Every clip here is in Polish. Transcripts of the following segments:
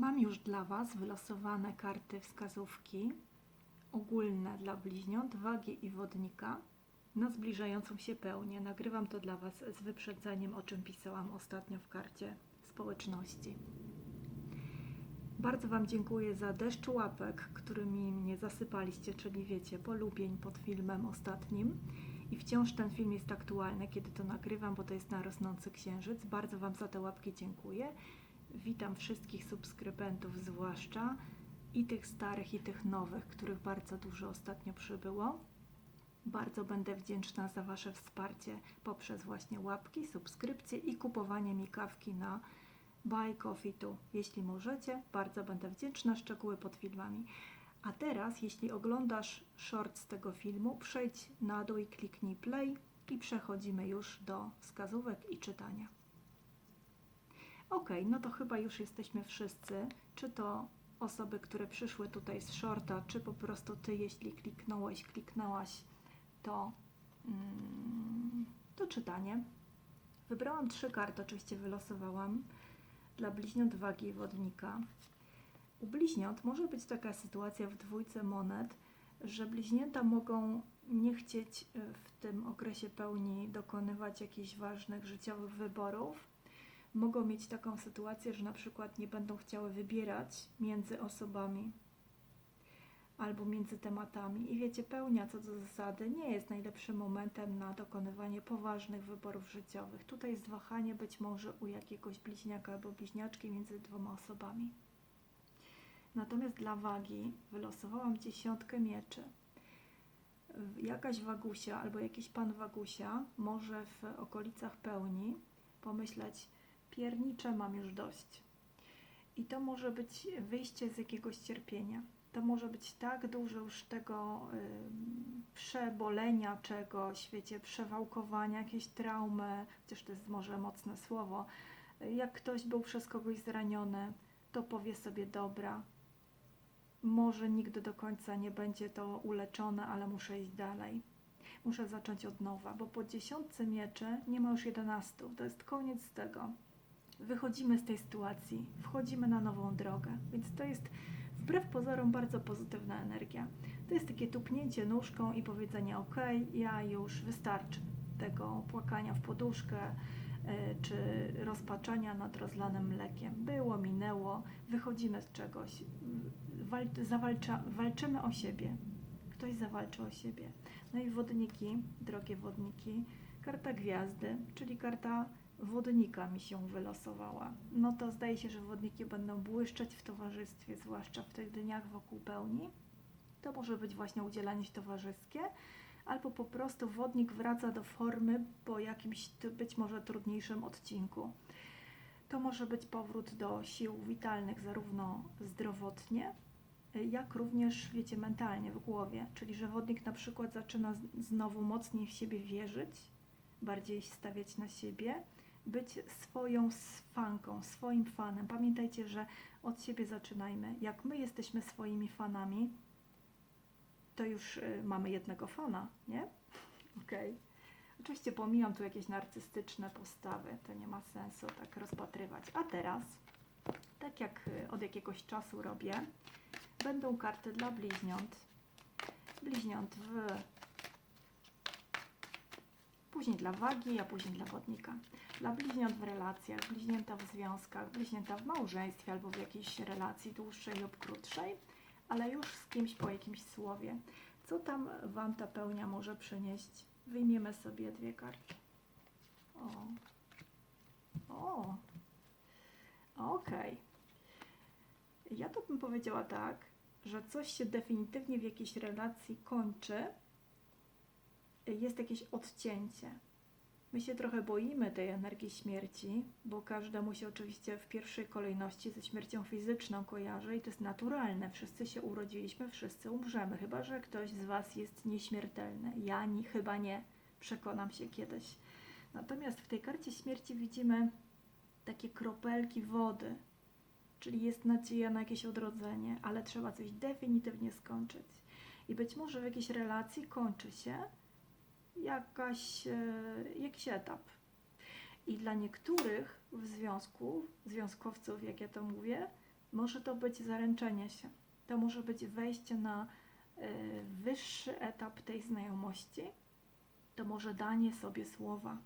Mam już dla Was wylosowane karty wskazówki ogólne dla bliźniąt, wagi i wodnika na zbliżającą się pełnię. Nagrywam to dla Was z wyprzedzeniem, o czym pisałam ostatnio w karcie społeczności. Bardzo Wam dziękuję za deszcz łapek, którymi mnie zasypaliście, czyli wiecie, polubień pod filmem ostatnim. I wciąż ten film jest aktualny, kiedy to nagrywam, bo to jest na rosnący księżyc. Bardzo Wam za te łapki dziękuję. Witam wszystkich subskrybentów, zwłaszcza i tych starych, i tych nowych, których bardzo dużo ostatnio przybyło. Bardzo będę wdzięczna za Wasze wsparcie poprzez właśnie łapki, subskrypcje i kupowanie mi kawki na Buy Coffee Tu. Jeśli możecie, bardzo będę wdzięczna. Szczegóły pod filmami. A teraz, jeśli oglądasz short z tego filmu, przejdź na dół i kliknij play i przechodzimy już do wskazówek i czytania. Ok, no to chyba już jesteśmy wszyscy, czy to osoby, które przyszły tutaj z shorta, czy po prostu ty, jeśli kliknąłeś, kliknęłaś, to, mm, to czytanie. Wybrałam trzy karty, oczywiście wylosowałam dla bliźniąt wagi i wodnika. U bliźniąt może być taka sytuacja w dwójce monet, że bliźnięta mogą nie chcieć y, w tym okresie pełni dokonywać jakichś ważnych życiowych wyborów. Mogą mieć taką sytuację, że na przykład nie będą chciały wybierać między osobami albo między tematami. I wiecie, pełnia co do zasady nie jest najlepszym momentem na dokonywanie poważnych wyborów życiowych. Tutaj jest wahanie być może u jakiegoś bliźniaka albo bliźniaczki między dwoma osobami. Natomiast dla wagi wylosowałam dziesiątkę mieczy. Jakaś wagusia albo jakiś pan wagusia może w okolicach pełni pomyśleć, piernicze mam już dość. I to może być wyjście z jakiegoś cierpienia. To może być tak dużo już tego ym, przebolenia czegoś, wiecie, przewałkowania, jakieś traumy, chociaż to jest może mocne słowo. Jak ktoś był przez kogoś zraniony, to powie sobie dobra, może nigdy do końca nie będzie to uleczone, ale muszę iść dalej. Muszę zacząć od nowa, bo po dziesiątce mieczy nie ma już jedenastu. To jest koniec tego. Wychodzimy z tej sytuacji, wchodzimy na nową drogę, więc to jest wbrew pozorom bardzo pozytywna energia. To jest takie tupnięcie nóżką i powiedzenie: OK, ja już wystarczy tego płakania w poduszkę e, czy rozpaczania nad rozlanym mlekiem. Było, minęło, wychodzimy z czegoś, wal, zawalcza, walczymy o siebie. Ktoś zawalczy o siebie. No i wodniki, drogie wodniki, karta gwiazdy, czyli karta wodnika mi się wylosowała. No to zdaje się, że wodniki będą błyszczeć w towarzystwie, zwłaszcza w tych dniach wokół pełni. To może być właśnie udzielanie się towarzyskie, albo po prostu wodnik wraca do formy po jakimś być może trudniejszym odcinku. To może być powrót do sił witalnych, zarówno zdrowotnie, jak również, wiecie, mentalnie, w głowie. Czyli, że wodnik na przykład zaczyna znowu mocniej w siebie wierzyć, bardziej stawiać na siebie, być swoją fanką, swoim fanem. Pamiętajcie, że od siebie zaczynajmy. Jak my jesteśmy swoimi fanami, to już y, mamy jednego fana, nie? Okej. Oczywiście pomijam tu jakieś narcystyczne postawy, to nie ma sensu tak rozpatrywać. A teraz, tak jak y, od jakiegoś czasu robię, będą karty dla bliźniąt. Bliźniąt w później dla wagi, a później dla wodnika. Dla bliźniąt w relacjach, bliźnięta w związkach, bliźnięta w małżeństwie albo w jakiejś relacji dłuższej lub krótszej, ale już z kimś po jakimś słowie. Co tam Wam ta pełnia może przynieść? Wyjmiemy sobie dwie karty. O. O. Okej. Ja to bym powiedziała tak, że coś się definitywnie w jakiejś relacji kończy, jest jakieś odcięcie. My się trochę boimy tej energii śmierci, bo każdemu się oczywiście w pierwszej kolejności ze śmiercią fizyczną kojarzy i to jest naturalne. Wszyscy się urodziliśmy, wszyscy umrzemy, chyba że ktoś z Was jest nieśmiertelny. Ja ni, chyba nie, przekonam się kiedyś. Natomiast w tej karcie śmierci widzimy takie kropelki wody, czyli jest nadzieja na jakieś odrodzenie, ale trzeba coś definitywnie skończyć. I być może w jakiejś relacji kończy się jakaś, e, jakiś etap. I dla niektórych w związku, związkowców, jak ja to mówię, Może to być zaręczenie się. To może być wejście na y, wyższy etap tej znajomości. To może danie sobie słowa,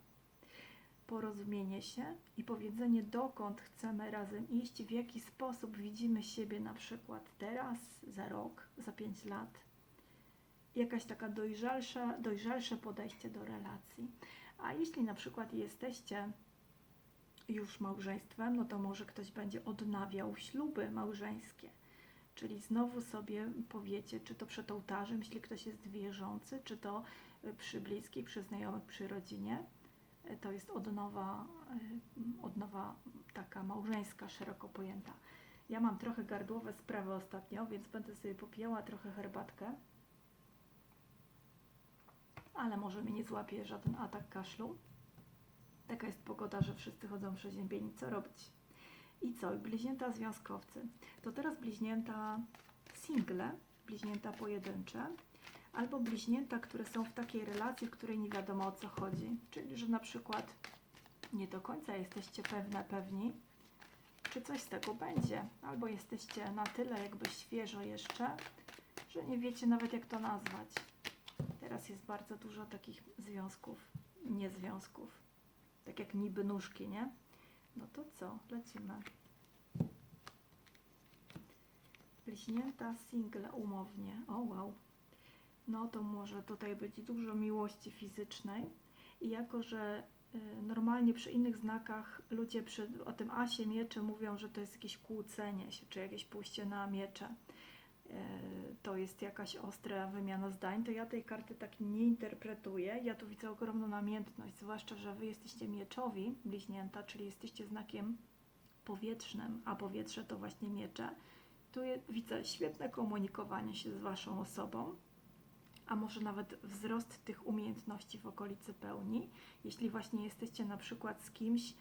porozumienie się i powiedzenie, dokąd chcemy razem iść, w jaki sposób widzimy siebie na przykład teraz, za rok, za pięć lat. Jakaś taka dojrzalsza, dojrzalsze podejście do relacji. A jeśli na przykład jesteście już małżeństwem, no to może ktoś będzie odnawiał śluby małżeńskie. Czyli znowu sobie powiecie, czy to przed ołtarzem, jeśli ktoś jest wierzący, czy to y, przy bliskich, przy znajomych, przy rodzinie. Y, To jest odnowa, y, odnowa taka małżeńska, szeroko pojęta. Ja mam trochę gardłowe sprawy ostatnio, więc będę sobie popijała trochę herbatkę. Ale może mnie nie złapie żaden atak kaszlu. Taka jest pogoda, że wszyscy chodzą przeziębieni. Co robić? I co? Bliźnięta związkowcy. To teraz bliźnięta single, bliźnięta pojedyncze, albo bliźnięta, które są w takiej relacji, w której nie wiadomo o co chodzi. Czyli, że na przykład nie do końca jesteście pewne, pewni, czy coś z tego będzie, albo jesteście na tyle jakby świeżo jeszcze, że nie wiecie nawet jak to nazwać. Teraz jest bardzo dużo takich związków, niezwiązków. Tak jak niby nóżki, nie? No to co? Lecimy. Bliźnięta single umownie. O wow. No to może tutaj być dużo miłości fizycznej. I jako, że y, normalnie przy innych znakach ludzie przy, o tym asie miecze mówią, że to jest jakieś kłócenie się, czy jakieś pójście na miecze. Y, To jest jakaś ostra wymiana zdań, to ja tej karty tak nie interpretuję. Ja tu widzę ogromną namiętność, zwłaszcza, że wy jesteście mieczowi, bliźnięta, czyli jesteście znakiem powietrznym, a powietrze to właśnie miecze. Tu widzę świetne komunikowanie się z waszą osobą, a może nawet wzrost tych umiejętności w okolicy pełni, jeśli właśnie jesteście na przykład z kimś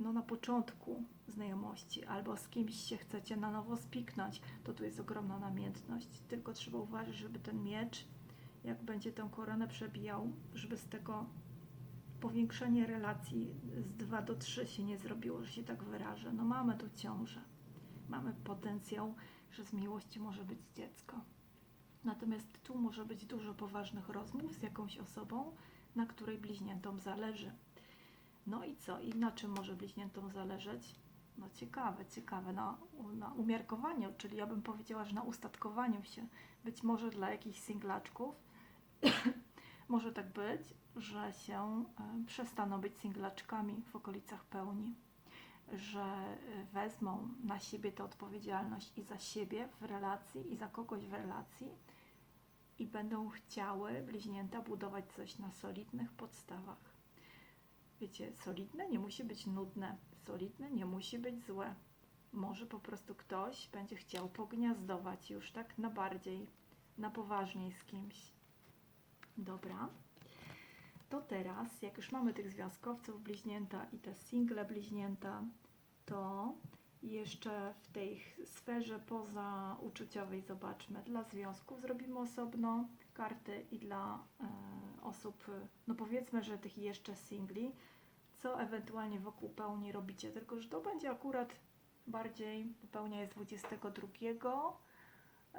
no, na początku znajomości, albo z kimś się chcecie na nowo spiknąć, to tu jest ogromna namiętność. Tylko trzeba uważać, żeby ten miecz, jak będzie tę koronę przebijał, żeby z tego powiększenie relacji z 2 do 3 się nie zrobiło, że się tak wyrażę. No mamy tu ciążę. Mamy potencjał, że z miłości może być dziecko. Natomiast tu może być dużo poważnych rozmów z jakąś osobą, na której bliźniętom zależy. No i co? I na czym może bliźniętom zależeć? No ciekawe, ciekawe. Na, na umiarkowaniu, czyli ja bym powiedziała, że na ustatkowaniu się. Być może dla jakichś singlaczków może tak być, że się e, przestaną być singlaczkami w okolicach pełni, że e, wezmą na siebie tę odpowiedzialność i za siebie w relacji, i za kogoś w relacji i będą chciały bliźnięta budować coś na solidnych podstawach. Wiecie, solidne nie musi być nudne, solidne nie musi być złe. Może po prostu ktoś będzie chciał pogniazdować już tak na bardziej, na poważniej z kimś. Dobra. To teraz, jak już mamy tych związkowców bliźnięta i te single bliźnięta, to jeszcze w tej sferze pozauczuciowej zobaczmy. Dla związków zrobimy osobno karty i dla e, osób, no powiedzmy, że tych jeszcze singli, co ewentualnie wokół pełni robicie. Tylko, że to będzie akurat bardziej, pełnia jest 22,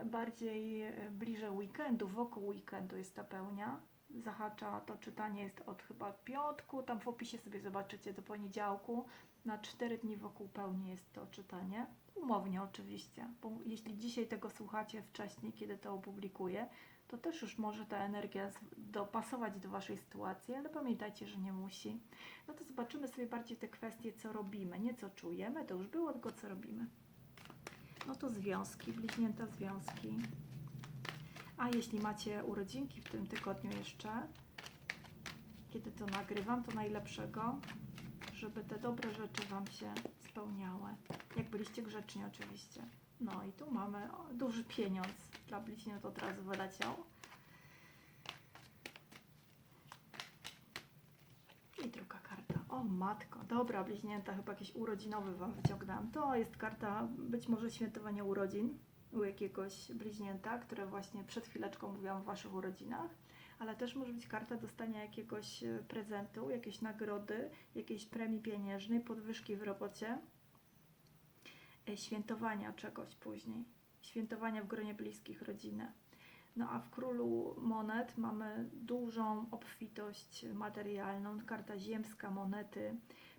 bardziej e, bliżej weekendu, wokół weekendu jest ta pełnia. Zahacza to czytanie jest od chyba piątku, tam w opisie sobie zobaczycie do poniedziałku. Na 4 dni wokół pełni jest to czytanie. Umownie oczywiście, bo jeśli dzisiaj tego słuchacie wcześniej, kiedy to opublikuję, to też już może ta energia dopasować do Waszej sytuacji, ale pamiętajcie, że nie musi. No to zobaczymy sobie bardziej te kwestie, co robimy. Nie co czujemy, to już było, tylko co robimy. No to związki, bliźnięta związki. A jeśli macie urodzinki w tym tygodniu jeszcze, kiedy to nagrywam, to najlepszego, żeby te dobre rzeczy Wam się spełniały. Jak byliście grzeczni oczywiście. No i tu mamy duży pieniądz dla bliźniąt od razu wyleciał. I druga karta. O matko, dobra bliźnięta, chyba jakiś urodzinowy Wam wyciągnęłam. To jest karta być może świętowania urodzin u jakiegoś bliźnięta, które właśnie przed chwileczką mówiłam o Waszych urodzinach. Ale też może być karta dostania jakiegoś e, prezentu, jakiejś nagrody, jakiejś premii pieniężnej, podwyżki w robocie. e, świętowania czegoś później, świętowania w gronie bliskich rodziny. No a w królu monet mamy dużą obfitość materialną, karta ziemska monety.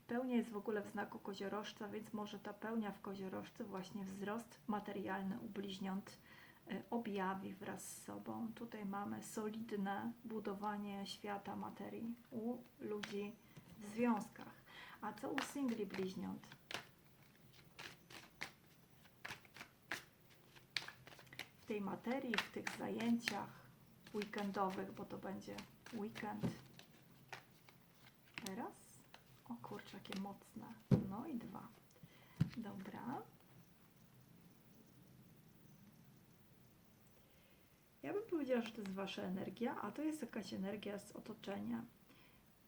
Pełnia jest w ogóle w znaku koziorożca, więc może ta pełnia w koziorożcu właśnie wzrost materialny u bliźniąt objawi wraz z sobą. Tutaj mamy solidne budowanie świata materii u ludzi w związkach. A co u singli bliźniąt? w tej materii, w tych zajęciach weekendowych, bo to będzie weekend. Teraz? O kurczę, jakie mocne. No i dwa. Dobra. Ja bym powiedziała, że to jest Wasza energia, a to jest jakaś energia z otoczenia.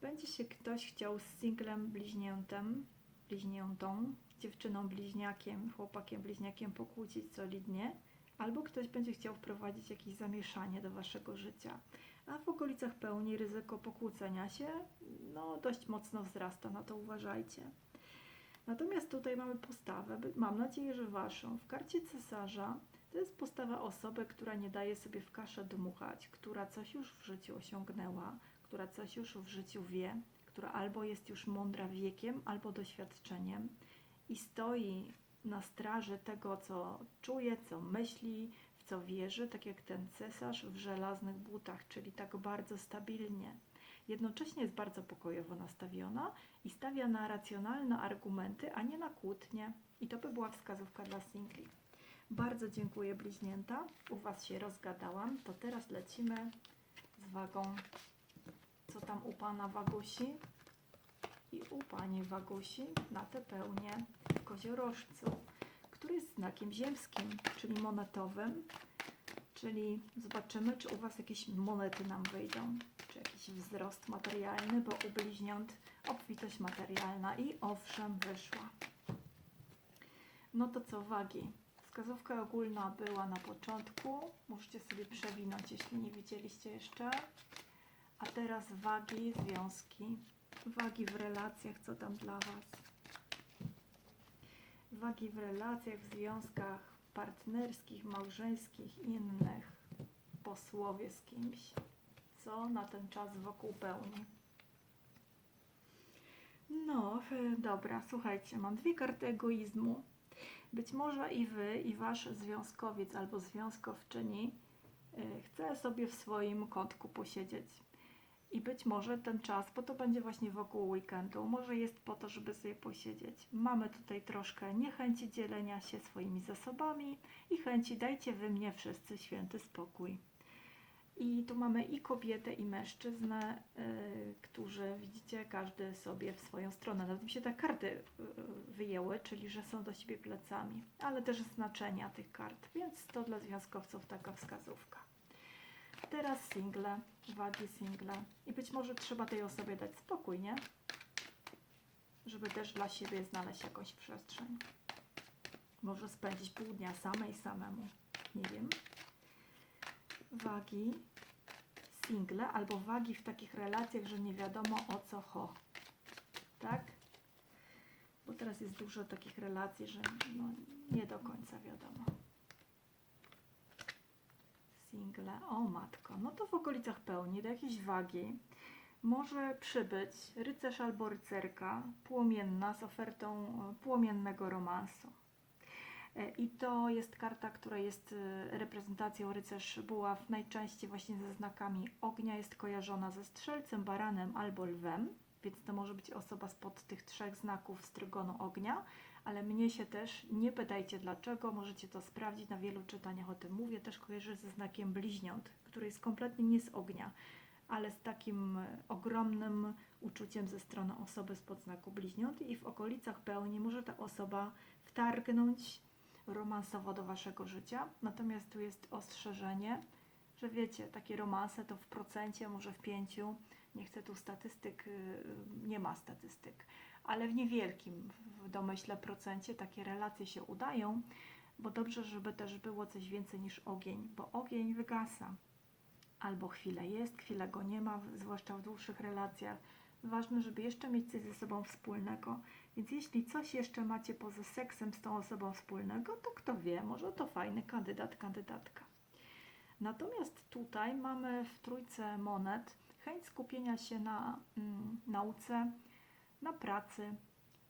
Będzie się ktoś chciał z singlem bliźniętem, bliźniętą, dziewczyną bliźniakiem, chłopakiem bliźniakiem pokłócić solidnie, albo ktoś będzie chciał wprowadzić jakieś zamieszanie do waszego życia. A w okolicach pełni ryzyko pokłócenia się no, dość mocno wzrasta, na to uważajcie. Natomiast tutaj mamy postawę, mam nadzieję, że waszą. W karcie cesarza to jest postawa osoby, która nie daje sobie w kaszę dmuchać, która coś już w życiu osiągnęła, która coś już w życiu wie, która albo jest już mądra wiekiem, albo doświadczeniem i stoi na straży tego, co czuje, co myśli, w co wierzy, tak jak ten cesarz w żelaznych butach, czyli tak bardzo stabilnie. Jednocześnie jest bardzo pokojowo nastawiona i stawia na racjonalne argumenty, a nie na kłótnie. I to by była wskazówka dla singli. Bardzo dziękuję bliźnięta. U Was się rozgadałam. To teraz lecimy z wagą. Co tam u Pana Wagusi? i u Pani Wagusi na tę pełnię w koziorożcu, który jest znakiem ziemskim, czyli monetowym, czyli zobaczymy, czy u Was jakieś monety nam wyjdą, czy jakiś wzrost materialny, bo u bliźniąt obfitość materialna i owszem wyszła. No to co, wagi? Wskazówka ogólna była na początku, możecie sobie przewinąć, jeśli nie widzieliście jeszcze. A teraz wagi, związki, wagi w relacjach, co tam dla Was? Wagi w relacjach, w związkach partnerskich, małżeńskich, innych, posłowie z kimś. Co na ten czas wokół pełni? No, e, dobra, słuchajcie, mam dwie karty egoizmu. Być może i Wy, i Wasz związkowiec albo związkowczyni e, chce sobie w swoim kątku posiedzieć. I być może ten czas, bo to będzie właśnie wokół weekendu, może jest po to, żeby sobie posiedzieć. Mamy tutaj troszkę niechęci dzielenia się swoimi zasobami i chęci dajcie wy mnie wszyscy święty spokój. I tu mamy i kobietę, i mężczyznę, yy, którzy widzicie, każdy sobie w swoją stronę. Nawet mi się te karty yy, wyjęły, czyli że są do siebie plecami, ale też znaczenia tych kart, więc to dla związkowców taka wskazówka. Teraz single, wagi single. I być może trzeba tej osobie dać spokój, nie? Żeby też dla siebie znaleźć jakąś przestrzeń. Może spędzić pół dnia samej samemu. Nie wiem. Wagi single albo wagi w takich relacjach, że nie wiadomo o co ho. Tak? Bo teraz jest dużo takich relacji, że no, nie do końca wiadomo single. O matko, no to w okolicach pełni do jakiejś wagi może przybyć rycerz albo rycerka płomienna z ofertą e, płomiennego romansu. E, I to jest karta, która jest e, reprezentacją rycerz buław najczęściej właśnie ze znakami ognia, jest kojarzona ze strzelcem, baranem albo lwem, więc to może być osoba spod tych trzech znaków strygonu ognia, ale mnie się też, nie pytajcie dlaczego, możecie to sprawdzić, na wielu czytaniach o tym mówię, też kojarzę ze znakiem bliźniąt, który jest kompletnie nie z ognia, ale z takim e, ogromnym uczuciem ze strony osoby spod znaku bliźniąt i w okolicach pełni może ta osoba wtargnąć romansowo do waszego życia, natomiast tu jest ostrzeżenie, że wiecie, takie romanse to w procencie, może w pięciu, nie chcę tu statystyk, y, nie ma statystyk, ale w niewielkim, w domyśle procencie takie relacje się udają, bo dobrze, żeby też było coś więcej niż ogień, bo ogień wygasa. Albo chwilę jest, chwilę go nie ma, zwłaszcza w dłuższych relacjach. Ważne, żeby jeszcze mieć coś ze sobą wspólnego. Więc jeśli coś jeszcze macie poza seksem z tą osobą wspólnego, to kto wie, może to fajny kandydat, kandydatka. Natomiast tutaj mamy w trójce monet chęć skupienia się na mm, nauce, na pracy,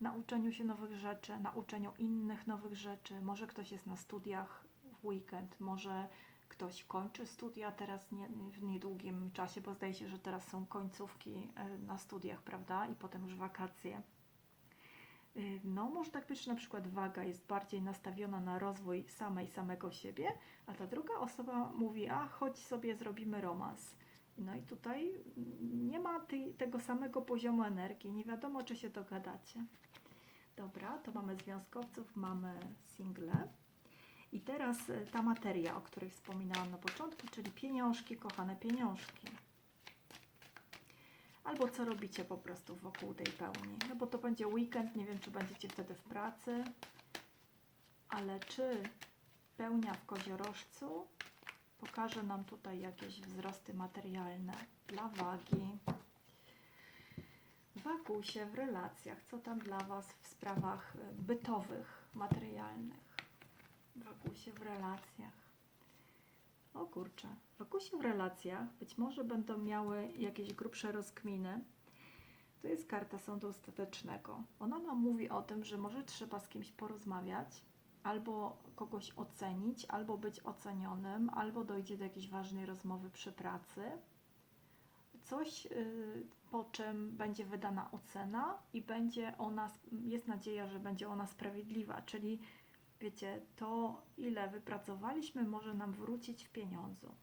na uczeniu się nowych rzeczy, na uczeniu innych nowych rzeczy. Może ktoś jest na studiach w weekend, może ktoś kończy studia teraz nie, w niedługim czasie, bo zdaje się, że teraz są końcówki e, na studiach, prawda? I potem już wakacje. Y, No, może tak być, że na przykład waga jest bardziej nastawiona na rozwój samej, samego siebie, a ta druga osoba mówi, a chodź sobie zrobimy romans. No i tutaj nie ma tej, tego samego poziomu energii, nie wiadomo, czy się dogadacie. Dobra, to mamy związkowców, mamy single. I teraz y, ta materia, o której wspominałam na początku, czyli pieniążki, kochane pieniążki. Albo co robicie po prostu wokół tej pełni. No bo to będzie weekend, nie wiem czy będziecie wtedy w pracy, ale czy pełnia w koziorożcu pokaże nam tutaj jakieś wzrosty materialne dla wagi. Wagusie w relacjach, co tam dla Was w sprawach bytowych, materialnych. Wagusie w relacjach. O kurczę, wagusie w relacjach być może będą miały jakieś grubsze rozkminy. To jest karta sądu ostatecznego. Ona nam mówi o tym, że może trzeba z kimś porozmawiać, albo kogoś ocenić, albo być ocenionym, albo dojdzie do jakiejś ważnej rozmowy przy pracy. Coś, y, po czym będzie wydana ocena i będzie ona, jest nadzieja, że będzie ona sprawiedliwa, czyli wiecie, to ile wypracowaliśmy może nam wrócić w pieniądzu.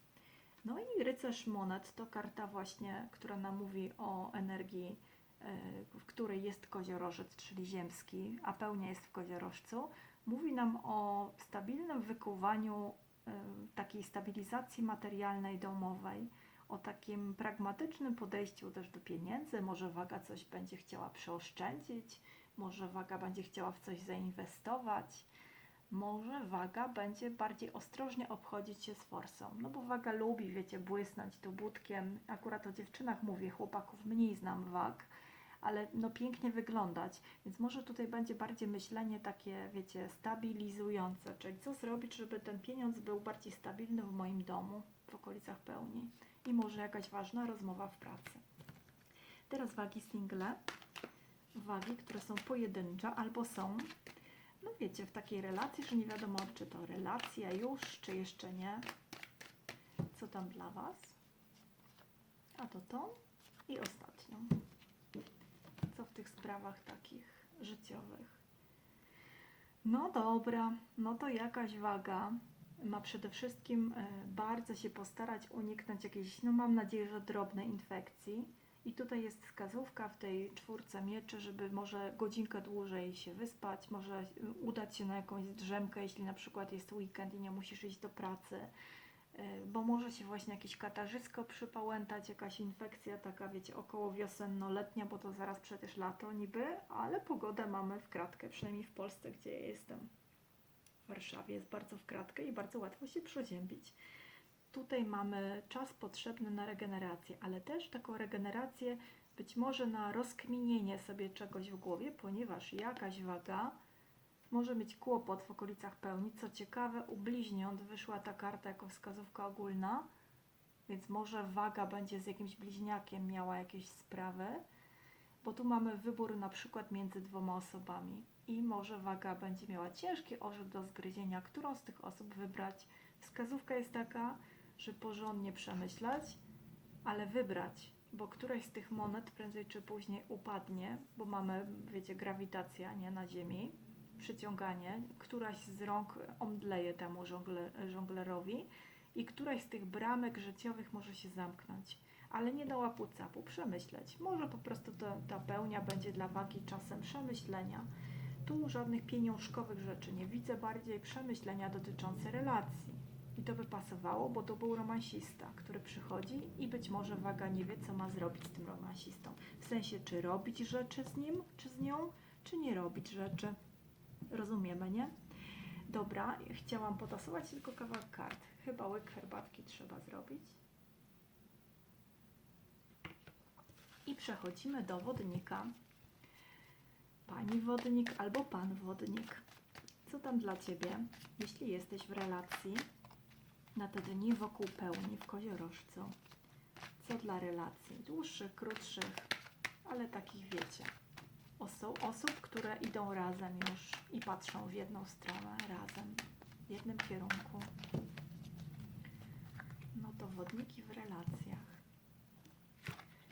No i rycerz monet to karta właśnie, która nam mówi o energii, y, w której jest koziorożec, czyli ziemski, a pełnia jest w koziorożcu. Mówi nam o stabilnym wykuwaniu y, takiej stabilizacji materialnej domowej, o takim pragmatycznym podejściu też do pieniędzy. Może waga coś będzie chciała przeoszczędzić, może waga będzie chciała w coś zainwestować, może waga będzie bardziej ostrożnie obchodzić się z forsą. No bo waga lubi, wiecie, błysnąć tu budkiem. Akurat o dziewczynach mówię, chłopaków mniej znam wag, ale no pięknie wyglądać. Więc może tutaj będzie bardziej myślenie takie, wiecie, stabilizujące, czyli co zrobić, żeby ten pieniądz był bardziej stabilny w moim domu, w okolicach pełni. I może jakaś ważna rozmowa w pracy. Teraz wagi single. Wagi, które są pojedyncze albo są, no wiecie, w takiej relacji, że nie wiadomo, czy to relacja już, czy jeszcze nie. Co tam dla Was? A to tą i ostatnią. Co w tych sprawach takich życiowych? No dobra, no to jakaś waga ma przede wszystkim e, bardzo się postarać uniknąć jakiejś, no mam nadzieję, że drobnej infekcji. I tutaj jest wskazówka w tej czwórce mieczy, żeby może godzinkę dłużej się wyspać, może udać się na jakąś drzemkę, jeśli na przykład jest weekend i nie musisz iść do pracy, y, bo może się właśnie jakieś katarzysko przypałętać, jakaś infekcja taka, wiecie, około wiosenno-letnia, bo to zaraz przecież lato niby, ale pogodę mamy w kratkę, przynajmniej w Polsce, gdzie ja jestem. W Warszawie jest bardzo w kratkę i bardzo łatwo się przeziębić. Tutaj mamy czas potrzebny na regenerację, ale też taką regenerację być może na rozkminienie sobie czegoś w głowie, ponieważ jakaś waga może mieć kłopot w okolicach pełni. Co ciekawe, u bliźniąt wyszła ta karta jako wskazówka ogólna, więc może waga będzie z jakimś bliźniakiem miała jakieś sprawy, bo tu mamy wybór na przykład między dwoma osobami i może waga będzie miała ciężki orzech do zgryzienia, którą z tych osób wybrać. Wskazówka jest taka, że porządnie przemyśleć, ale wybrać, bo któraś z tych monet prędzej czy później upadnie, bo mamy, wiecie, grawitacja nie na Ziemi, przyciąganie, któraś z rąk omdleje temu żongle, żonglerowi i któraś z tych bramek życiowych może się zamknąć. Ale nie do łapu capu, przemyśleć. Może po prostu ta pełnia będzie dla wagi czasem przemyślenia. Tu żadnych pieniążkowych rzeczy nie widzę, bardziej przemyślenia dotyczące relacji. I to by pasowało, bo to był romansista, który przychodzi i być może waga nie wie, co ma zrobić z tym romansistą. W sensie, czy robić rzeczy z nim, czy z nią, czy nie robić rzeczy. Rozumiemy, nie? Dobra, chciałam potasować tylko kawałek kart. Chyba łyk herbatki trzeba zrobić. I przechodzimy do wodnika. pani wodnik albo pan wodnik. Co tam dla ciebie, jeśli jesteś w relacji na te dni wokół pełni w koziorożcu? Co dla relacji? Dłuższych, krótszych, ale takich wiecie. Oso osób, które idą razem już i patrzą w jedną stronę razem, w jednym kierunku. No to wodniki w relacjach.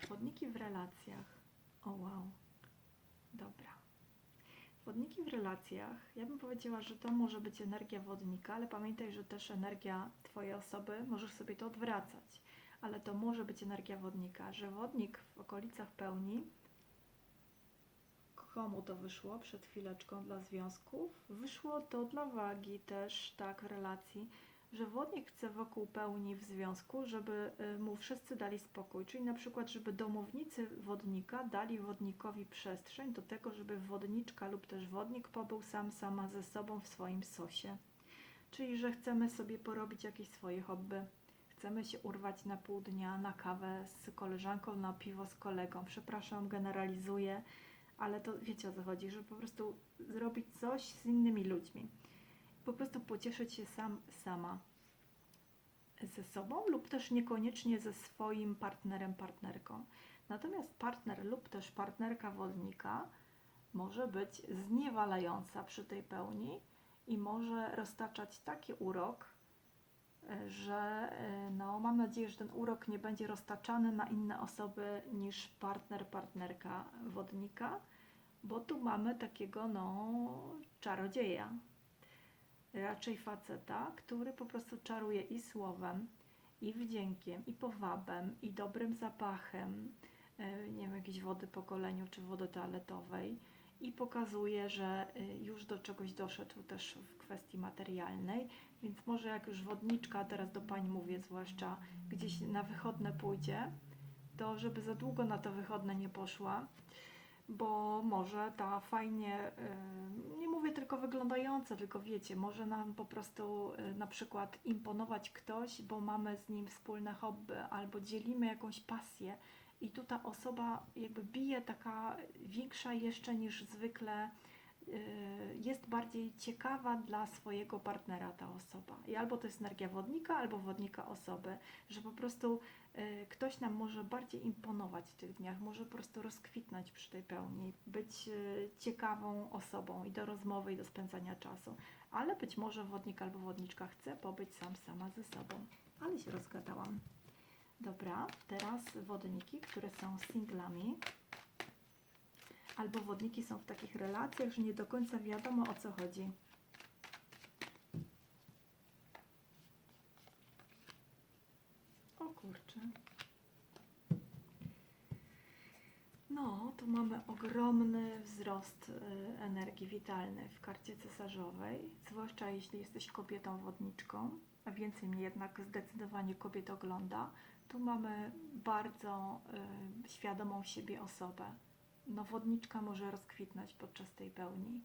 Wodniki w relacjach. O wow. Wodniki w relacjach, ja bym powiedziała, że to może być energia wodnika, ale pamiętaj, że też energia Twojej osoby, możesz sobie to odwracać, ale to może być energia wodnika, że wodnik w okolicach pełni, komu to wyszło? Przed chwileczką dla związków? Wyszło to dla wagi też, tak, relacji, że wodnik chce wokół pełni w związku, żeby y, mu wszyscy dali spokój. Czyli na przykład, żeby domownicy wodnika dali wodnikowi przestrzeń do tego, żeby wodniczka lub też wodnik pobył sam sama ze sobą w swoim sosie. Czyli, że chcemy sobie porobić jakieś swoje hobby. Chcemy się urwać na pół dnia na kawę z koleżanką, na piwo z kolegą. Przepraszam, generalizuję, ale to wiecie o co chodzi, że po prostu zrobić coś z innymi ludźmi po prostu pocieszyć się sam, sama ze sobą lub też niekoniecznie ze swoim partnerem, partnerką. Natomiast partner lub też partnerka wodnika może być zniewalająca przy tej pełni i może roztaczać taki urok, e, że e, no, mam nadzieję, że ten urok nie będzie roztaczany na inne osoby niż partner, partnerka wodnika, bo tu mamy takiego no, czarodzieja, raczej faceta, który po prostu czaruje i słowem, i wdziękiem, i powabem, i dobrym zapachem, e, nie wiem, jakiejś wody po goleniu czy wody toaletowej i pokazuje, że e, już do czegoś doszedł też w kwestii materialnej, więc może jak już wodniczka, teraz do Pani mówię zwłaszcza, gdzieś na wychodne pójdzie, to żeby za długo na to wychodne nie poszła, bo może ta fajnie, nie mówię tylko wyglądająca, tylko wiecie, może nam po prostu y, na przykład imponować ktoś, bo mamy z nim wspólne hobby albo dzielimy jakąś pasję i tu ta osoba jakby bije taka większa jeszcze niż zwykle jest bardziej ciekawa dla swojego partnera ta osoba. I albo to jest energia wodnika, albo wodnika osoby, że po prostu y, ktoś nam może bardziej imponować w tych dniach, może po prostu rozkwitnąć przy tej pełni, być y, ciekawą osobą i do rozmowy, i do spędzania czasu. Ale być może wodnik albo wodniczka chce pobyć sam sama ze sobą. Ale się rozgadałam. Dobra, teraz wodniki, które są singlami albo wodniki są w takich relacjach, że nie do końca wiadomo o co chodzi. O kurczę. No, tu mamy ogromny wzrost y, energii witalnej w karcie cesarzowej, zwłaszcza jeśli jesteś kobietą wodniczką, a więcej mnie jednak zdecydowanie kobiet ogląda. Tu mamy bardzo y, świadomą siebie osobę, no, wodniczka może rozkwitnąć podczas tej pełni.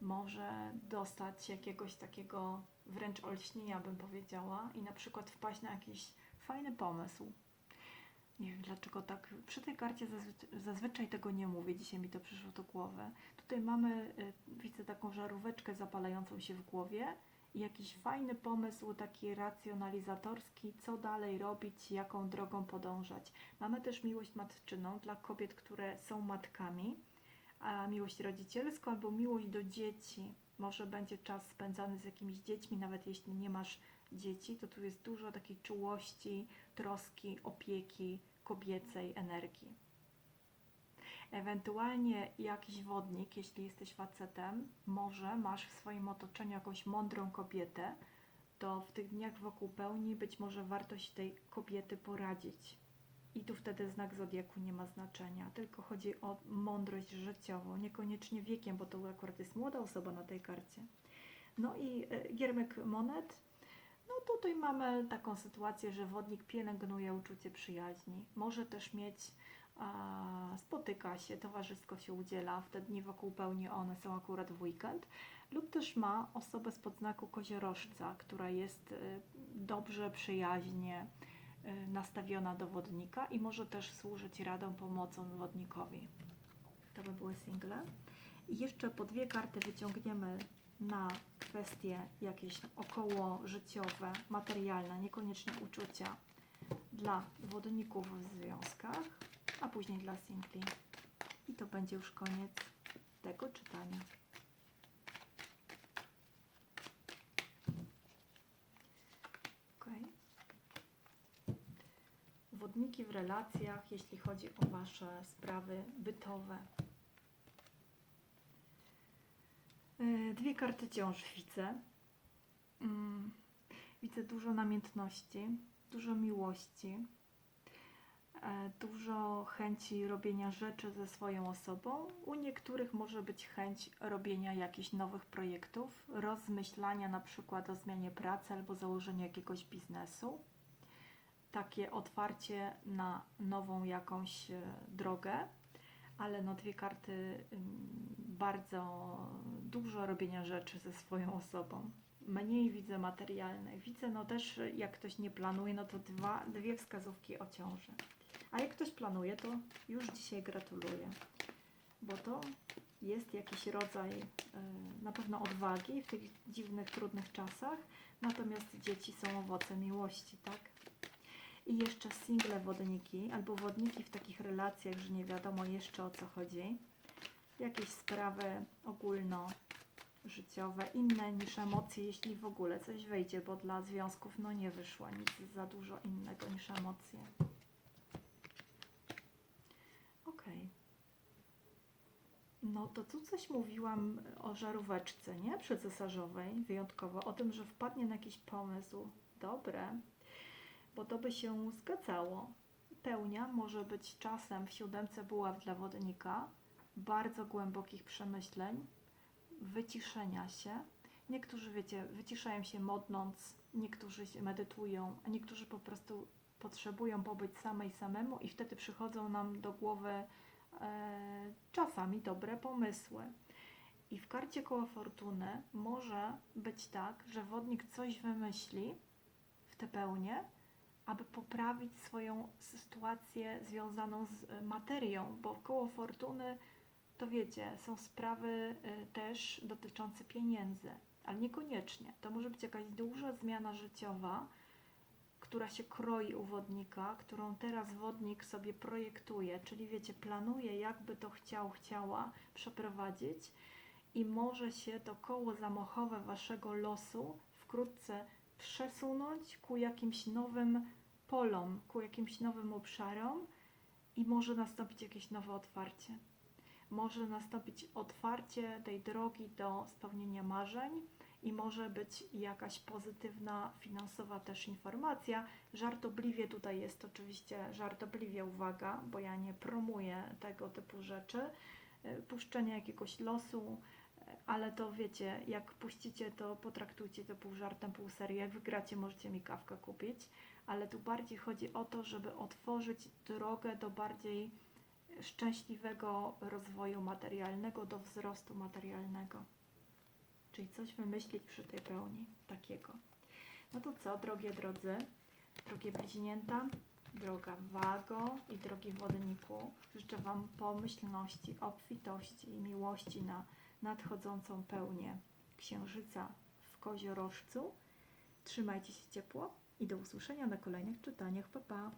Może dostać jakiegoś takiego wręcz olśnienia, bym powiedziała, i na przykład wpaść na jakiś fajny pomysł. Nie wiem dlaczego tak. Przy tej karcie zazwy zazwyczaj tego nie mówię, dzisiaj mi to przyszło do głowy. Tutaj mamy, y, widzę taką żaróweczkę zapalającą się w głowie jakiś fajny pomysł, taki racjonalizatorski, co dalej robić, jaką drogą podążać. Mamy też miłość matczyną dla kobiet, które są matkami, a miłość rodzicielską albo miłość do dzieci. Może będzie czas spędzany z jakimiś dziećmi, nawet jeśli nie masz dzieci, to tu jest dużo takiej czułości, troski, opieki, kobiecej energii. Ewentualnie jakiś wodnik, jeśli jesteś facetem, może masz w swoim otoczeniu jakąś mądrą kobietę, to w tych dniach wokół pełni być może warto się tej kobiety poradzić. I tu wtedy znak zodiaku nie ma znaczenia, tylko chodzi o mądrość życiową, niekoniecznie wiekiem, bo to akurat jest młoda osoba na tej karcie. No i e, giermek monet. No tutaj mamy taką sytuację, że wodnik pielęgnuje uczucie przyjaźni. Może też mieć spotyka się, towarzysko się udziela, w te dni wokół pełni one są akurat w weekend, lub też ma osobę z podznaku koziorożca, która jest y, dobrze, przyjaźnie y, nastawiona do wodnika i może też służyć radą, pomocą wodnikowi. To by były single. I jeszcze po dwie karty wyciągniemy na kwestie jakieś około życiowe, materialne, niekoniecznie uczucia dla wodników w związkach, a później dla singli. I to będzie już koniec tego czytania. Okej. Wodniki w relacjach, jeśli chodzi o Wasze sprawy bytowe. E, Dwie karty ciąż widzę. Mm, Widzę dużo namiętności, dużo miłości, dużo chęci robienia rzeczy ze swoją osobą. U niektórych może być chęć robienia jakichś nowych projektów, rozmyślania na przykład o zmianie pracy albo założeniu jakiegoś biznesu. Takie otwarcie na nową jakąś e, drogę, ale no dwie karty bardzo dużo robienia rzeczy ze swoją osobą. Mniej widzę materialnych. Widzę no też jak ktoś nie planuje, no to dwa, dwie wskazówki o ciąży. A jak ktoś planuje, to już dzisiaj gratuluję, bo to jest jakiś rodzaj y, na pewno odwagi w tych dziwnych, trudnych czasach, natomiast dzieci są owocem miłości, tak? I jeszcze single wodniki albo wodniki w takich relacjach, że nie wiadomo jeszcze o co chodzi. Jakieś sprawy ogólnożyciowe, inne niż emocje, jeśli w ogóle coś wejdzie, bo dla związków no nie wyszło nic za dużo innego niż emocje. Okej. No to tu coś mówiłam o żaróweczce, nie? Przecesarzowej, wyjątkowo, o tym, że wpadnie na jakiś pomysł. Dobre, bo to by się zgadzało. Pełnia może być czasem w siódemce buław dla wodnika, bardzo głębokich przemyśleń, wyciszenia się. Niektórzy, wiecie, wyciszają się modląc, niektórzy się medytują, a niektórzy po prostu potrzebują pobyć samej samemu i wtedy przychodzą nam do głowy e, czasami dobre pomysły. I w karcie koła fortuny może być tak, że wodnik coś wymyśli w tę pełnię, aby poprawić swoją sytuację związaną z e, materią, bo koło fortuny to wiecie, są sprawy y, też dotyczące pieniędzy, ale niekoniecznie. To może być jakaś duża zmiana życiowa, która się kroi u wodnika, którą teraz wodnik sobie projektuje, czyli wiecie, planuje, jakby to chciał, chciała przeprowadzić i może się to koło zamochowe waszego losu wkrótce przesunąć ku jakimś nowym polom, ku jakimś nowym obszarom i może nastąpić jakieś nowe otwarcie. Może nastąpić otwarcie tej drogi do spełnienia marzeń i może być jakaś pozytywna finansowa też informacja. Żartobliwie tutaj jest oczywiście żartobliwie uwaga, bo ja nie promuję tego typu rzeczy, y, puszczenia jakiegoś losu, y, ale to wiecie, jak puścicie, to potraktujcie to pół żartem, pół serio. Jak wygracie, możecie mi kawkę kupić, ale tu bardziej chodzi o to, żeby otworzyć drogę do bardziej szczęśliwego rozwoju materialnego, do wzrostu materialnego. Czyli coś wymyślić przy tej pełni takiego. No to co, drogie drodzy, drogie bliźnięta, droga wago i drogi wodniku, życzę Wam pomyślności, obfitości i miłości na nadchodzącą pełnię księżyca w koziorożcu. Trzymajcie się ciepło i do usłyszenia na kolejnych czytaniach. Pa, pa!